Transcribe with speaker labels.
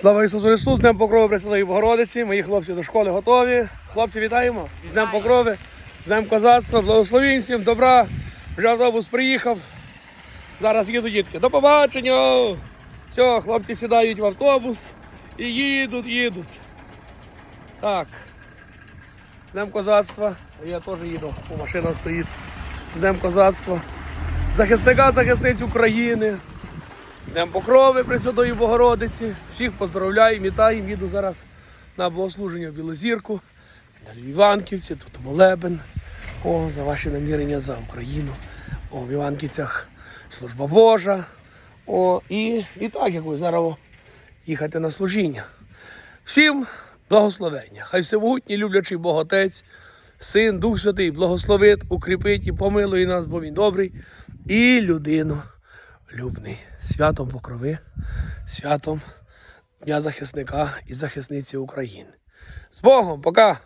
Speaker 1: Слава Ісусу Христу, з Днем Покрови Пресвятої Богородиці. Мої хлопці до школи готові. Хлопці, вітаємо. З Днем Покрови, з Днем козацтва, благословінь всім, добра. Вже автобус приїхав. Зараз їдуть дітки. До побачення. Все, хлопці сідають в автобус і їдуть, їдуть. Так. З Днем козацтва. Я теж їду, бо машина стоїть. З Днем козацтва. Захисника, захисниць України. З Днем Покрови Пресвятої Богородиці. Всіх поздравляю, вітаю. Їду зараз на богослуження в Білозірку, на Іванківці, тут молебен. О, за ваші намірення за Україну. О, в Іванківцях служба Божа. О, і, і так, як ви зараз їхати на служіння. Всім благословення. Хай всемогутній люблячий Бог Отець, Син, Дух Святий, благословить, укріпить і помилує нас, бо Він добрий, і людину любний. Святом Покрови, святом Дня захисника і захисниці України. З Богом, пока!